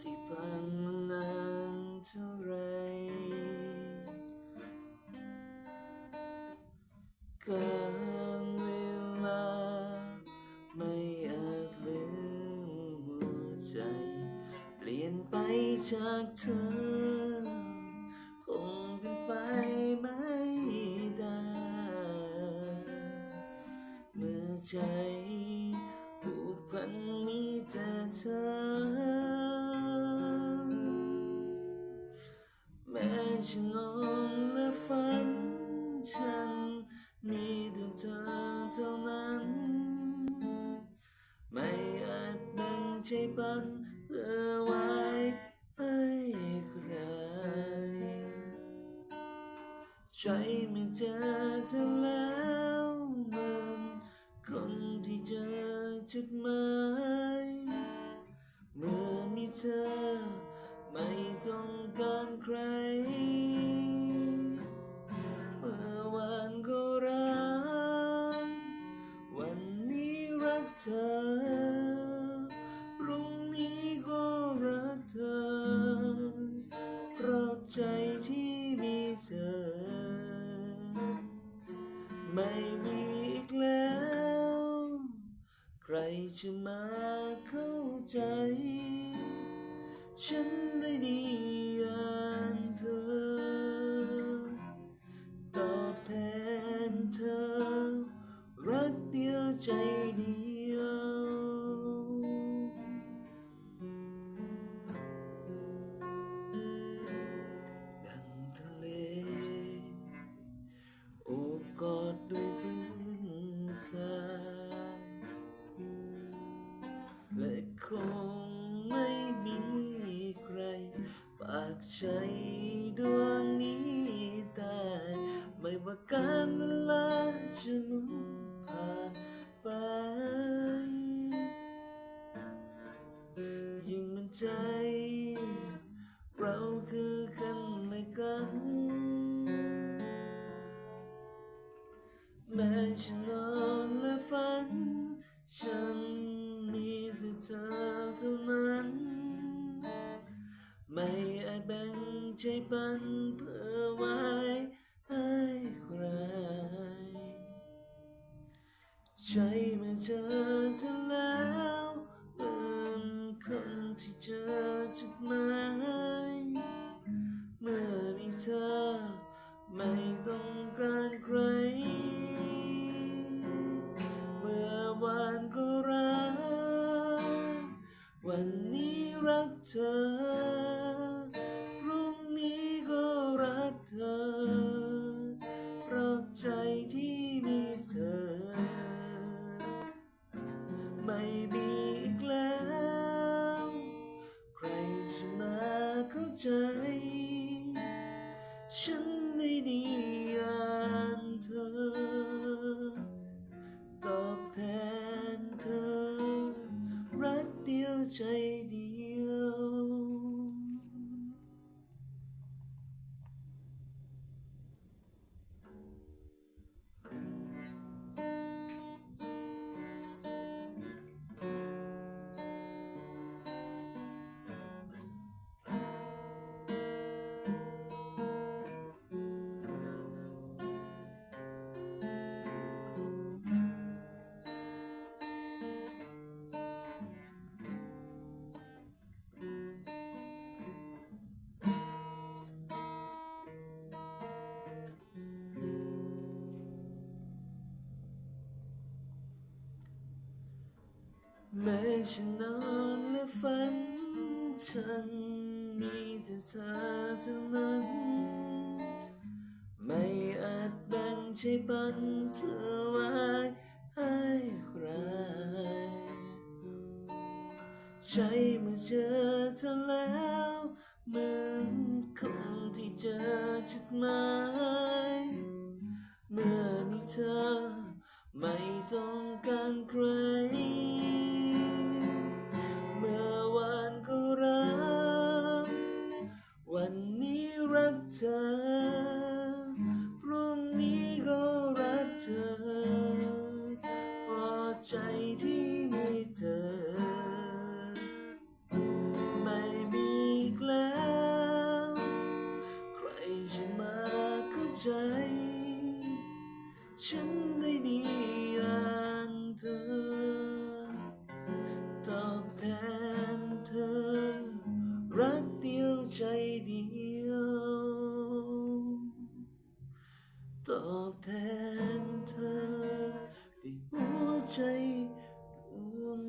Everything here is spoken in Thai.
สิพลังมันนานเท่าไรการเวลาไม่อาจลืมหัวใจ เปลี่ยนไปจากเธอ คงเป็นไปไม่ได้ เมื่อใจผูกพันมีแต่เธอ แม้ฉันนอนและฝัน ฉันมีแต่เธอเท่านั้น ไม่อาจแบ่งใจปันเพื่อไว้ให้ใคร ใจไม่เจอเธอแล้วเหมือนคนที่เจอจุดหมายเมื่อมีเธอ ไม่ต้องการใคร เมื่อวานก็รัก วันนี้รักเธอ พรุ่งนี้ก็รักเธอ เพราะใจที่มีเธอ ไม่มีอีกแล้ว ใครจะมาเข้าใจ ฉันได้ดีอย่างเธอ ตอบแทนเธอ รักเดียวใจเดียวดังทะเล โอบกอดด้วย ดวงนี้ได้ไม่ว่าการเวลาจะมุนผ่านไป ยิ่งมันใจ เราคือกันและกัน แม้ฉันนอนและฝัน ฉันมีแต่เธอเท่านั้น ไม่อาจแบ่งใจปันเพื่อไว้ให้ใคร ใจเมื่อเจอเธอแล้วเหมือนคนที่เจอจุดหมายเมื่อมีเธอไม่ต้องการ รักเธอ พรุ่งนี้ก็รักเธอ เพราะใจที่มีเธอ ไม่มี แม้ฉันนอนและฝัน ฉันมีแต่เธอเท่านั้น ไม่อาจแบ่งใจปันเพื่อไว้ให้ใครใจเมื่อเจอเธอแล้วเหมือนคนที่เจอจุดหมายเมื่อมีเธอไม่ต้องการใคร เธอพราะใจที่มีเธอ ไม่มีอีกแล้ว ใครจะมาเข้าใจ ฉันได้ดีอย่างเธอ ตอบแทนเธอ รักเดียว ตอบแทนเธอด้วยหัวใจดวง